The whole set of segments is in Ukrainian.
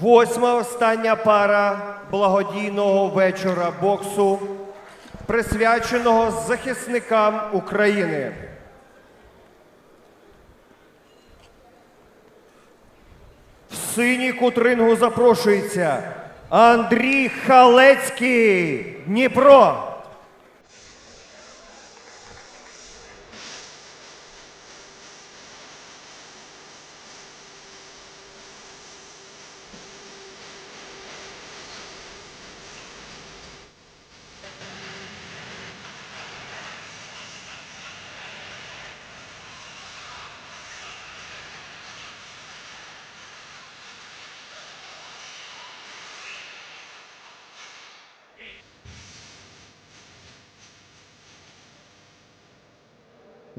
Восьма остання пара благодійного вечора боксу, присвяченого захисникам України. В синій кут рингу запрошується Андрій Халецький, Дніпро.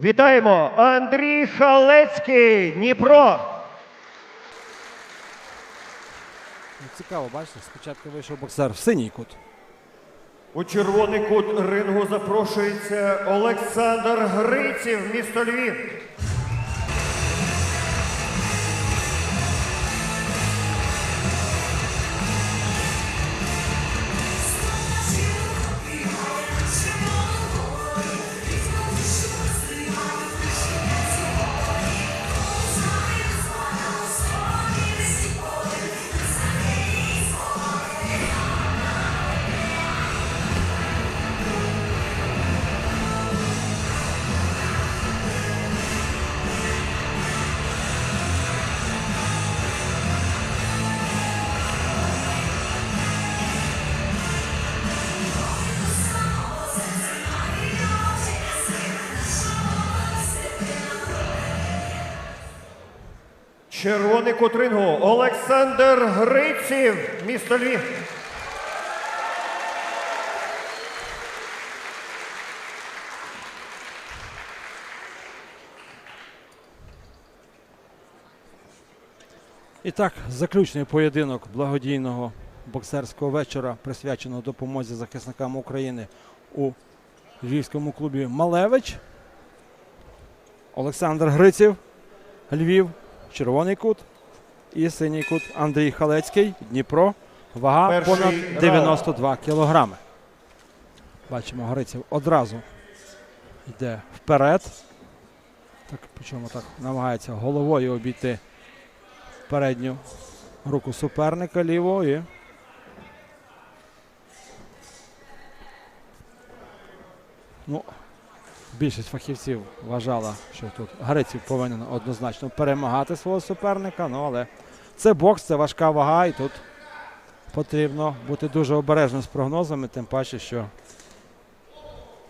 Вітаємо! Андрій Халецький, Дніпро. Ну, Цікаво, бачите, спочатку вийшов боксер в синій кут. У червоний кут рингу запрошується Олександр Гриців, місто Львів. Червоний кут рингу Олександр Гриців, місто Львів. І так, заключний поєдинок благодійного боксерського вечора, присвяченого допомозі захисникам України у львівському клубі Малевич. Олександр Гриців, Львів, червоний кут і синій кут Андрій Халецький, Дніпро. Вага Перший понад раунд. 92 кілограми. Бачимо, Гриців одразу йде вперед. Так, причому так намагається головою обійти передню руку суперника лівого і ну, більшість фахівців вважала, що тут Гриців повинен однозначно перемагати свого суперника. Ну, але це бокс, це важка вага, і тут потрібно бути дуже обережним з прогнозами, тим паче, що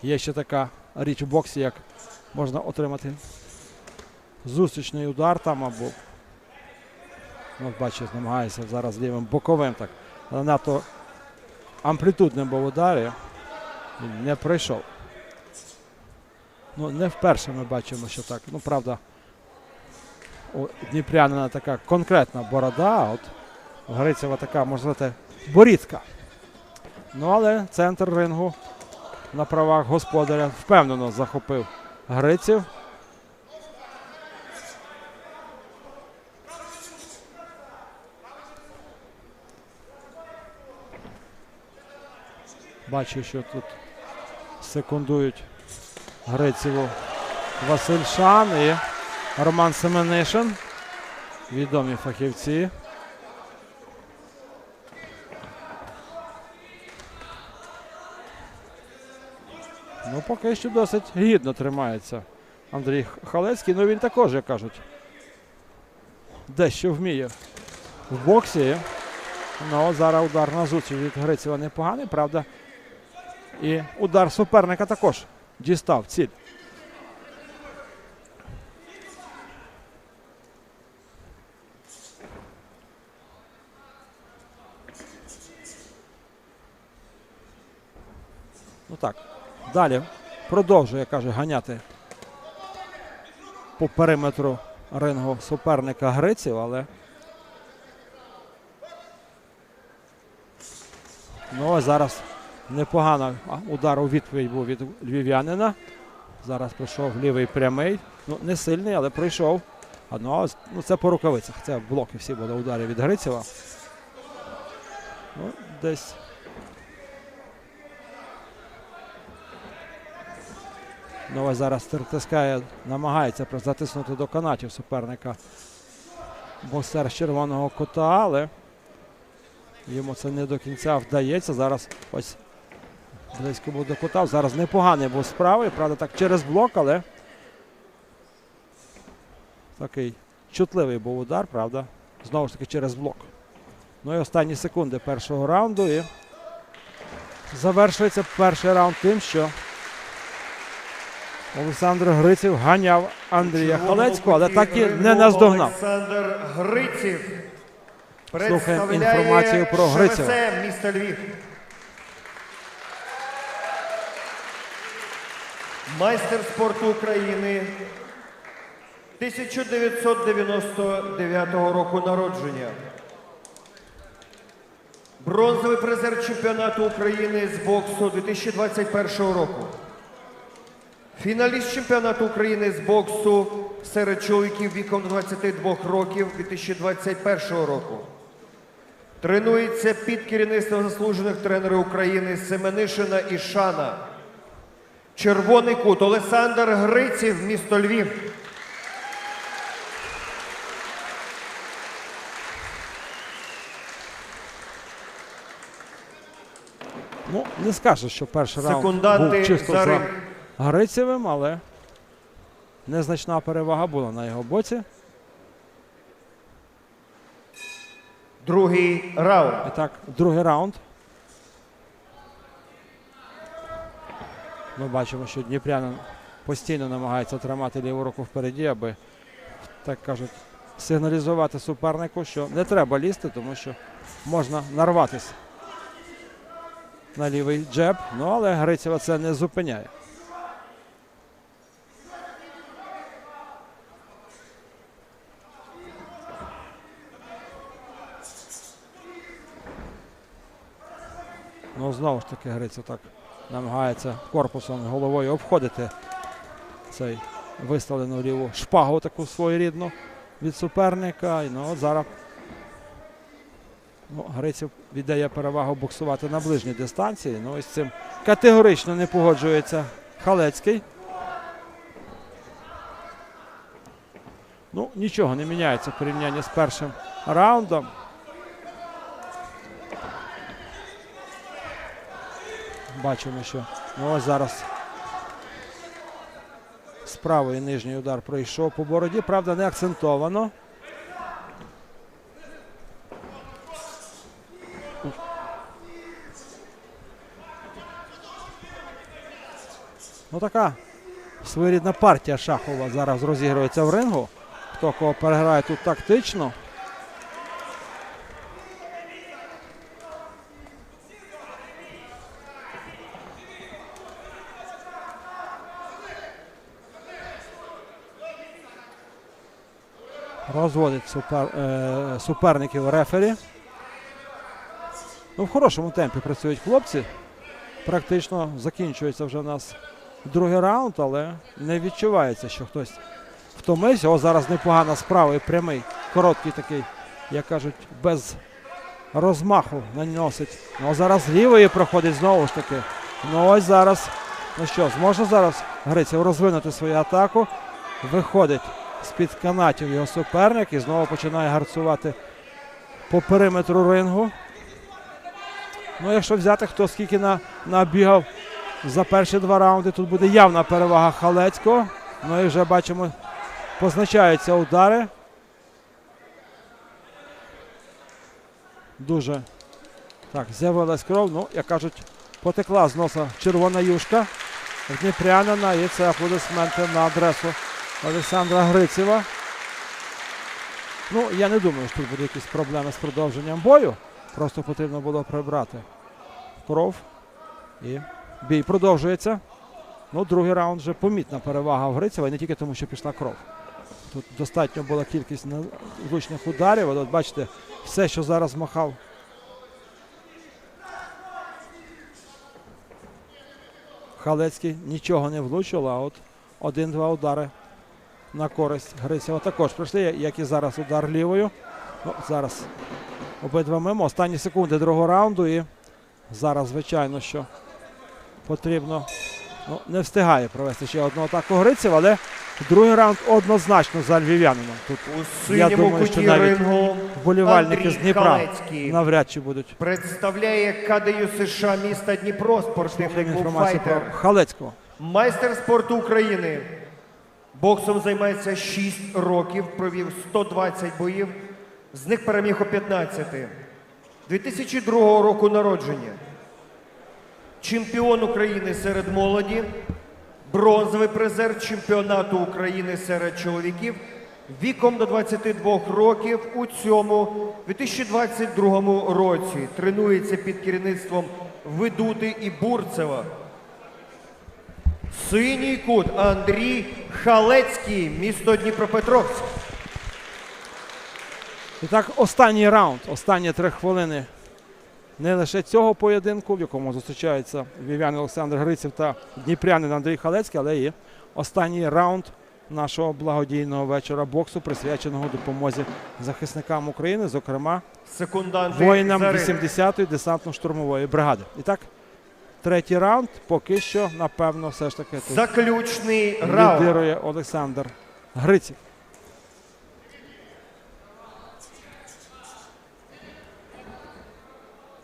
є ще така річ у боксі, як можна отримати зустрічний удар там або Ну, бачиш, намагається зараз лівим боковим так. Але надто амплітудним був удар і не пройшов. Ну, не вперше ми бачимо, що так. Ну, правда, у Дніпрянина така конкретна борода, от Грицева така, можна сказати, борідка. Ну, але центр рингу на правах господаря впевнено захопив Гриців. Бачу, що тут секундують Грицеву Василь Шан і Роман Семенишин. Відомі фахівці. Ну, поки що досить гідно тримається Андрій Халецький. Ну він також, як кажуть, дещо вміє в боксі. Ну, зараз удар на зустріч від Грицева непоганий, правда. І удар суперника також дістав ціль. Ну так. Далі продовжує, каже, ганяти по периметру рингу суперника Гриців, але Ну, ось зараз непогано удар у відповідь був від львів'янина. Зараз прийшов лівий прямий. Ну, не сильний, але прийшов. Ну, ну, це по рукавицях. Це блоки всі були удари від Грицева. Ну, десь. Ну, ось зараз тискає, намагається затиснути до канатів суперника боксер з червоного кута, але йому це не до кінця вдається. Зараз ось близько був до кута. Зараз непоганий був справи, правда, так через блок, але такий чутливий був удар, правда. Знову ж таки через блок. Ну і останні секунди першого раунду. І завершується перший раунд тим, що Олександр Гриців ганяв Андрія Халецького, але так і не наздогнав. Олександр Гриців. Слухаємо інформацію про Грицева. ШВЦ міста Львів. Майстер спорту України 1999 року народження. Бронзовий призер чемпіонату України з боксу 2021 року. Фіналіст чемпіонату України з боксу серед чоловіків віком 22 років 2021 року. Тренується під керівництвом заслужених тренерів України Семенишина і Шана. Червоний кут Олександр Гриців, місто Львів. Ну, не скажу, що перший раунд був чисто за за. Грицевим, але незначна перевага була на його боці. Другий раунд. І так, другий раунд. Ми бачимо, що Дніпрянин постійно намагається тримати ліву руку впереді, аби, так кажуть, сигналізувати супернику, що не треба лізти, тому що можна нарватися на лівий джеб. Ну, але Грицева це не зупиняє. Ну, знову ж таки, Грицев так намагається корпусом головою обходити цей виставлену ліву шпагу таку своєрідну від суперника. І ну, от зараз ну, Грицев віддає перевагу боксувати на ближній дистанції. Ну, і з цим категорично не погоджується Халецький. Ну, нічого не міняється в порівнянні з першим раундом. Бачимо, що ось зараз з правої нижній удар пройшов по бороді, правда, не акцентовано. Ну така своєрідна партія шахова зараз розігрується в рингу. Хто кого переграє тут тактично. Розводить супер, е, суперників рефері. Ну, в хорошому темпі працюють хлопці. Практично закінчується вже у нас другий раунд, але не відчувається, що хтось втомився. О, зараз непогана справа і прямий, короткий такий, як кажуть, без розмаху наносить. Ну, зараз лівої проходить знову ж таки. Ну ось зараз. Ну що, зможе зараз Гриців розвинути свою атаку. Виходить з-під канатів його суперник і знову починає гарцувати по периметру рингу. Ну, якщо взяти, хто скільки на, набігав за перші два раунди, тут буде явна перевага Халецького. Ну і вже бачимо, позначаються удари. Дуже так, з'явилась кров. Ну, як кажуть, потекла з носа червона юшка Дніпрянина. І це аплодисменти на адресу Олександра Грицева. Ну, я не думаю, що тут буде якісь проблеми з продовженням бою. Просто потрібно було прибрати кров. І бій продовжується. Ну, другий раунд вже помітна перевага в Грицева, і не тільки тому, що пішла кров. Тут достатньо була кількість влучних ударів. От бачите, все, що зараз махав. Халецький нічого не влучило, а от один-два удари на користь Грицева також прийшли, як і зараз удар лівою. Ну, зараз Обидва мимо. Останні секунди другого раунду. І зараз, звичайно, що потрібно. Ну, не встигає провести ще одну атаку Гриців, але другий раунд однозначно за львів'янином. Тут У Я думаю, що навіть вболівальники Андрій з Дніпра Халецький навряд чи будуть представляє КДЮ США міста Дніпро, спортивний клуб інформацію про. Халецького. Майстер спорту України. Боксом займається 6 років, провів 120 боїв, з них переміг у 15. 2002 року народження. Чемпіон України серед молоді, бронзовий призер чемпіонату України серед чоловіків віком до 22 років у цьому 2022 році. Тренується під керівництвом Ведути і Бурцева. Синій кут Андрій Халецький, місто Дніпропетровськ. І так, останній раунд, останні три хвилини не лише цього поєдинку, в якому зустрічаються вів'ян Олександр Гриців та дніпрянин Андрій Халецький, але і останній раунд нашого благодійного вечора боксу, присвяченого допомозі захисникам України, зокрема воїнам 80-ї десантно-штурмової бригади. І так, третій раунд поки що, напевно, все ж таки тут Заключний раунд. лідирує Олександр Гриців.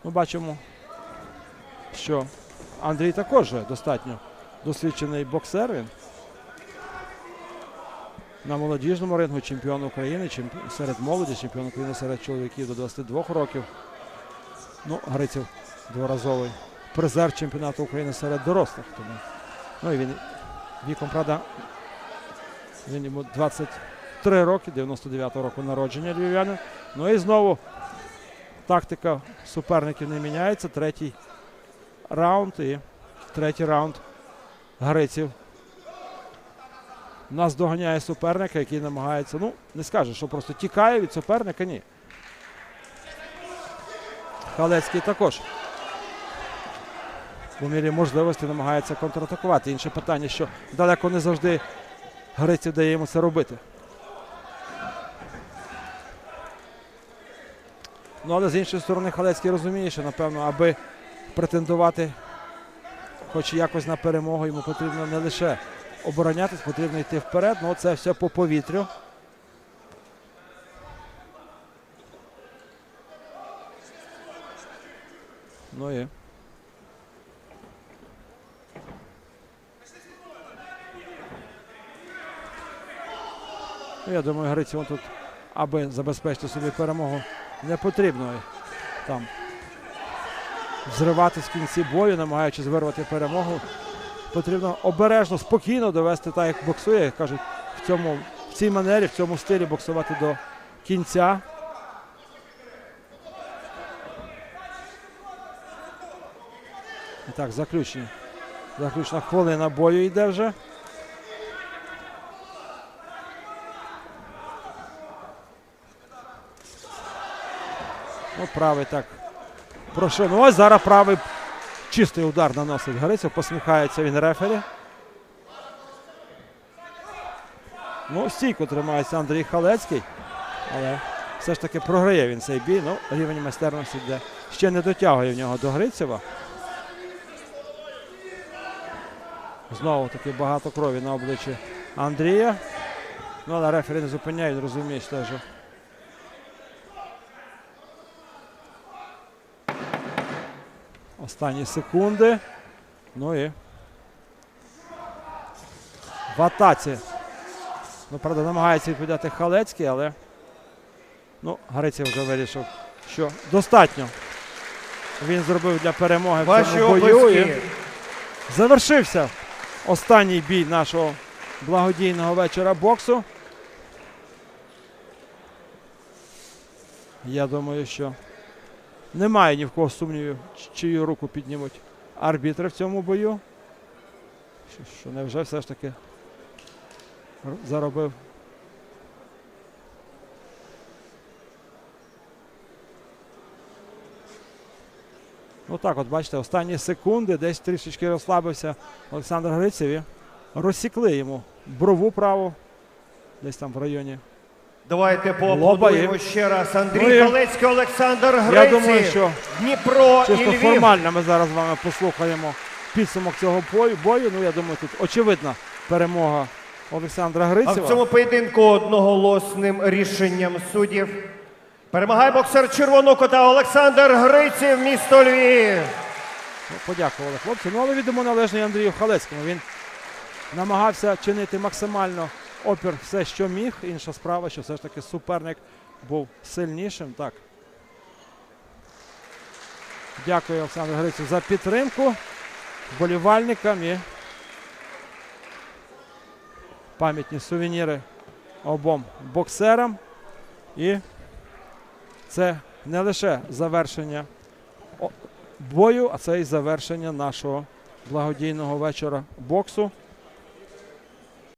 Ми бачимо, що Андрій також достатньо досвідчений боксер. Він на молодіжному рингу чемпіон України, чемпі- серед молоді, чемпіон України серед чоловіків до 22 років. Ну, Гриців дворазовий призер чемпіонату України серед дорослих. Тому, ну і він віком, правда, він йому 23 роки, 99-го року народження львів'янин. Ну і знову тактика суперників не міняється. Третій раунд і третій раунд Гриців. Нас доганяє суперника, який намагається, ну, не скаже, що просто тікає від суперника, ні. Халецький також по мірі можливості намагається контратакувати. Інше питання, що далеко не завжди Гриців дає йому це робити. Ну, але з іншої сторони, Халецький розуміє, що, напевно, аби претендувати хоч якось на перемогу, йому потрібно не лише оборонятись, потрібно йти вперед. Ну, це все по повітрю. Ну і Ну, я думаю, Грицьову тут, аби забезпечити собі перемогу, не потрібно там взриватись в кінці бою, намагаючись вирвати перемогу. Потрібно обережно, спокійно довести так, як боксує, як кажуть, в цьому в цій манері, в цьому стилі боксувати до кінця. І так, заключні. Заключна хвилина бою йде вже. Ну, правий так. Прошу. Ну ось зараз правий чистий удар наносить Гриців. Посміхається він рефері. Ну, стійко тримається Андрій Халецький. Але все ж таки програє він цей бій. Ну, рівень майстерності йде. Ще не дотягує в нього до Грицева. Знову таки багато крові на обличчі Андрія. Ну, але рефері не зупиняє, він розуміє, що Останні секунди. Ну і в атаці. Ну, правда, намагається відповідати Халецький, але ну, Гриців вже вирішив, що достатньо. Він зробив для перемоги в цьому бою. І завершився останній бій нашого благодійного вечора боксу. Я думаю, що немає ні в кого сумнівів, чию руку піднімуть арбітри в цьому бою. Що, що невже все ж таки заробив. Ну так, от бачите, останні секунди десь трішечки розслабився Олександр Грицев і розсікли йому брову праву, десь там в районі Давайте поаплодуємо ще раз. Андрій Ну Халецький, Олександр Гриців. думаю, що Дніпро і Чисто Львів. формально ми зараз з вами послухаємо підсумок цього бою. бою. Ну, я думаю, тут очевидна перемога Олександра А в цьому поєдинку одноголосним рішенням суддів перемагає боксер червоного кота Олександр Гриців, місто Львів. Ну, Подякували хлопці. Ну, але відомо належний Андрію Халецькому. Він намагався чинити максимально опір все, що міг. Інша справа, що все ж таки суперник був сильнішим. Так. Дякую Олександру Грицю за підтримку вболівальникам і пам'ятні сувеніри обом боксерам. І це не лише завершення бою, а це і завершення нашого благодійного вечора боксу.